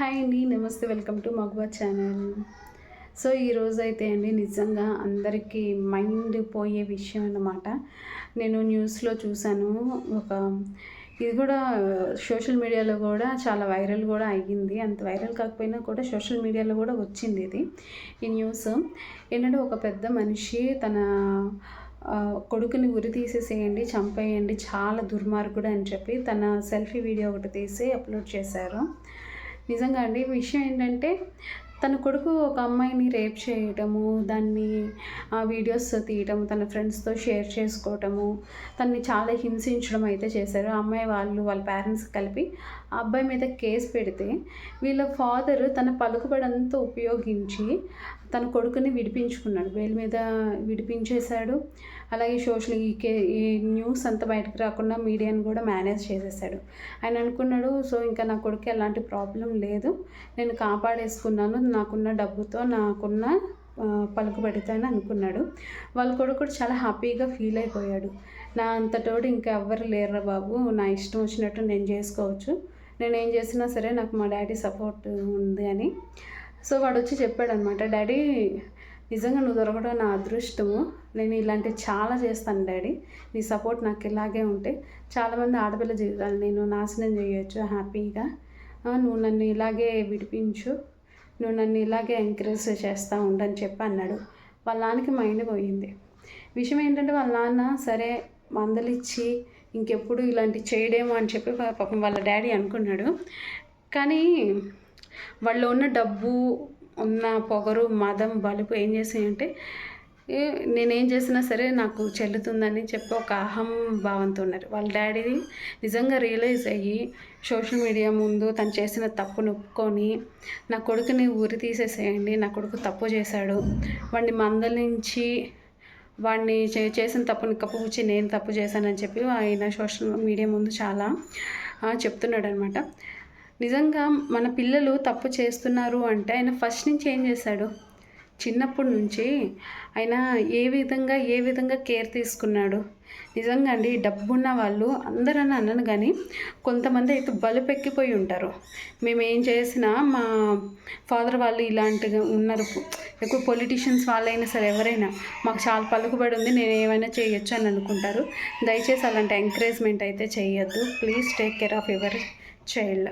Hi అండి నమస్తే welcome to Maguva channel. So ఈరోజు అయితే అండి నిజంగా అందరికీ మైండ్ పోయే విషయం అన్నమాట. నేను న్యూస్లో చూశాను ఒక ఇది కూడా సోషల్ మీడియాలో కూడా చాలా వైరల్ కూడా అయ్యింది. అంత వైరల్ కాకపోయినా కూడా సోషల్ మీడియాలో కూడా వచ్చింది ఇది ఈ న్యూస్. ఏంటంటే ఒక పెద్ద మనిషి తన కొడుకుని ఉరి తీసేసేయండి చంపేయండి చాలా దుర్మార్గుడు అని చెప్పి తన సెల్ఫీ వీడియో ఒకటి తీసి అప్లోడ్ చేశారు. నిజంగా అండి విషయం ఏంటంటే తన కొడుకు ఒక అమ్మాయిని రేప్ చేయటము దాన్ని ఆ వీడియోస్ తీయటము తన ఫ్రెండ్స్తో షేర్ చేసుకోవటము తన్ని చాలా హింసించడం అయితే చేశారు. ఆ అమ్మాయి వాళ్ళు వాళ్ళ పేరెంట్స్ కలిపి ఆ అబ్బాయి మీద కేసు పెడితే వీళ్ళ ఫాదర్ తన పలుకుబడంతా ఉపయోగించి తన కొడుకుని విడిపించుకున్నాడు. బెయిల్ మీద విడిపించేశాడు. అలాగే సోషల్ ఈ న్యూస్ అంతా బయటకు రాకుండా మీడియాని కూడా మేనేజ్ చేసేసాడు ఆయన అనుకున్నాడు సో ఇంకా నా కొడుకు ఎలాంటి ప్రాబ్లం లేదు. నేను కాపాడేసుకున్నాను. నాకున్న డబ్బుతో నాకున్న పలుకుబడితే అని అనుకున్నాడు. వాళ్ళ కొడుకు కూడా చాలా హ్యాపీగా ఫీల్ అయిపోయాడు. నా అంతటోడు ఇంకా ఎవ్వరు లేరురా బాబు. నా ఇష్టం వచ్చినట్టు నేను చేసుకోవచ్చు. నేను ఏం చేసినా సరే నాకు మా డాడీ సపోర్ట్ ఉంది అని సో వాడు వచ్చి చెప్పాడనమాట డాడీ నిజంగా నువ్వు దొరకడం నా అదృష్టము. నేను ఇలాంటివి చాలా చేస్తాను డాడీ. నీ సపోర్ట్ నాకు ఇలాగే ఉంటే చాలామంది ఆడపిల్ల జీవితాలు నేను నాశనం చేయొచ్చు హ్యాపీగా. నువ్వు నన్ను ఇలాగే విడిపించు. నువ్వు నన్ను ఇలాగే ఎంకరేజ్ చేస్తూ ఉండని చెప్పి అన్నాడు. వాళ్ళ నాన్నకి మైండ్ పోయింది. విషయం ఏంటంటే వాళ్ళ నాన్న సరే మందలిచ్చి ఇంకెప్పుడు ఇలాంటి చేయడేమో అని చెప్పి పాపం వాళ్ళ డాడీ అనుకున్నాడు. కానీ వాళ్ళు ఉన్న డబ్బు ఉన్న పొగరు మదం బలుపు ఏం చేసాయంటే ఏ నేనేం చేసినా సరే నాకు చెల్లుతుందని చెప్పి ఒక అహం భావంతో ఉన్నారు. వాళ్ళ డాడీ నిజంగా రియలైజ్ అయ్యి సోషల్ మీడియా ముందు తను చేసిన తప్పును ఒప్పుకొని నా కొడుకుని ఊరి తీసేసేయండి నా కొడుకు తప్పు చేశాడు వాడిని మందలించి వాడిని చే- చేసిన తప్పుని కప్పుపుచ్చి నేను తప్పు చేశానని చెప్పి ఆయన సోషల్ మీడియా ముందు చాలా చెప్తున్నాడు అనమాట నిజంగా మన పిల్లలు తప్పు చేస్తున్నారు అంటే ఆయన ఫస్ట్ నుంచి ఏం చేశాడు? చిన్నప్పటి నుంచి ఆయన ఏ విధంగా ఏ విధంగా కేర్ తీసుకున్నాడు? నిజంగా అండి డబ్బున్న వాళ్ళు అందరని అన్నాను కానీ కొంతమంది అయితే బలుపెక్కిపోయి ఉంటారు. మేము ఏం చేసినా మా ఫాదర్ వాళ్ళు ఇలాంటిగా ఉన్నారు. ఎక్కువ పొలిటీషియన్స్ వాళ్ళైనా సరే ఎవరైనా మాకు చాలా పలుకుబడి ఉంది నేను ఏమైనా చేయొచ్చు అని అనుకుంటారు. దయచేసి అలాంటి ఎంకరేజ్మెంట్ అయితే చేయొద్దు. Please take care of your child